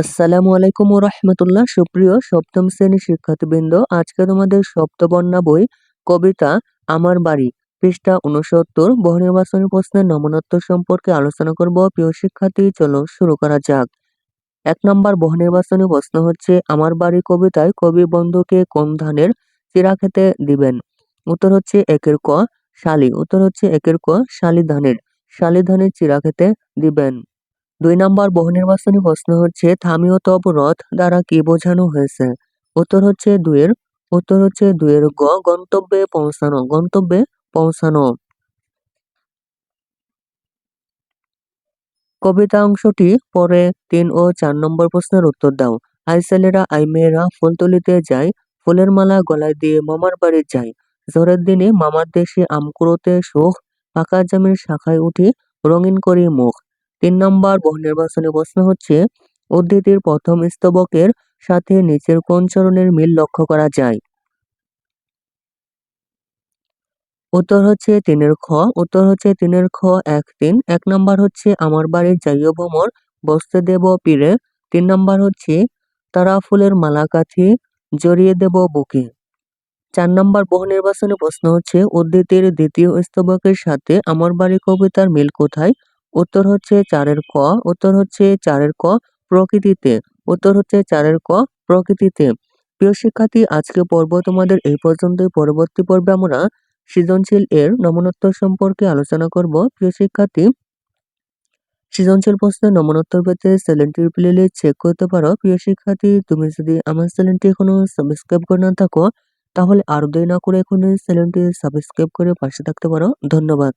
আসসালামু আলাইকুম রহমতুল্লাহ। সুপ্রিয় সপ্তম শ্রেণির শিক্ষার্থীবৃন্দ, আজকে তোমাদের সপ্তবর্ণা বই কবিতা আমার বাড়ি, পৃষ্ঠা উনসত্তর বহু নির্বাচনী প্রশ্নের নমনত্ব সম্পর্কে আলোচনা করব। প্রিয় শিক্ষার্থী, চলো শুরু করা যাক। এক নম্বর বহু নির্বাচনী প্রশ্ন হচ্ছে, আমার বাড়ি কবিতায় কবি বন্ধুকে কোন ধানের চিরা খেতে দিবেন? উত্তর হচ্ছে একের ক, শালি। উত্তর হচ্ছে একের ক, শালি ধানের। শালি ধানের চিরা খেতে দিবেন। দুই নম্বর বহুনির্বাচনী প্রশ্ন হচ্ছে থামিও তব রথ দ্বারা কি বোঝানো হয়েছে? উত্তর হচ্ছে দুয়ের উত্তর হচ্ছে দুয়ের গ, গন্তব্যে পৌঁছানো গন্তব্যে পৌঁছানো। কবিতা অংশটি পরে তিন ও চার নম্বর প্রশ্নের উত্তর দাও। আই ছেলেরা আই মেয়েরা ফুল তুলিতে যায়, ফুলের মালা গলায় দিয়ে মামার বাড়ি যায়। ঝড়ের দিনে মামার দেশে আম কুড়োতে সুখ পাকা জামের শাখায় উঠি রঙিন করি মুখ। তিন নম্বর বহুনির্বাচনী প্রশ্ন হচ্ছে, উদ্ধৃতির প্রথম স্তবকের সাথে নিচের কোন চরণের মিল লক্ষ্য করা যায়? উত্তর হচ্ছে তিনের খ। উত্তর হচ্ছে তিনের খ এক তিন। এক নম্বর হচ্ছে আমার বাড়ির যাইও ভ্রমর বসতে দেব পীরে। তিন নম্বর হচ্ছে তারা ফুলের মালা কাঠি জড়িয়ে দেব বুকে। চার নম্বর বহু নির্বাচনী প্রশ্ন হচ্ছে, উদ্ধৃতির দ্বিতীয় স্তবকের সাথে আমার বাড়ি কবিতার মিল কোথায়? উত্তর হচ্ছে চারের ক, উত্তর হচ্ছে চারের ক প্রকৃতিতে, উত্তর হচ্ছে চারের ক প্রকৃতিতে। প্রিয় শিক্ষার্থী আজকে পর্ব তোমাদের এই পর্যন্তই। পরবর্তী পর্বে আমরা সৃজনশীল এর নমনোত্তর সম্পর্কে আলোচনা করব। প্রিয় শিক্ষার্থী, সৃজনশীল প্রশ্নের নমনোত্তর পেতে চ্যানেলটির প্লে চেক করতে পারো। প্রিয় শিক্ষার্থী, তুমি যদি আমার চ্যানেলটি এখনও সাবস্ক্রাইব করে না থাকো, তাহলে আর দেরি না করে এখনই চ্যানেলটি সাবস্ক্রাইব করে পাশে থাকতে পারো। ধন্যবাদ।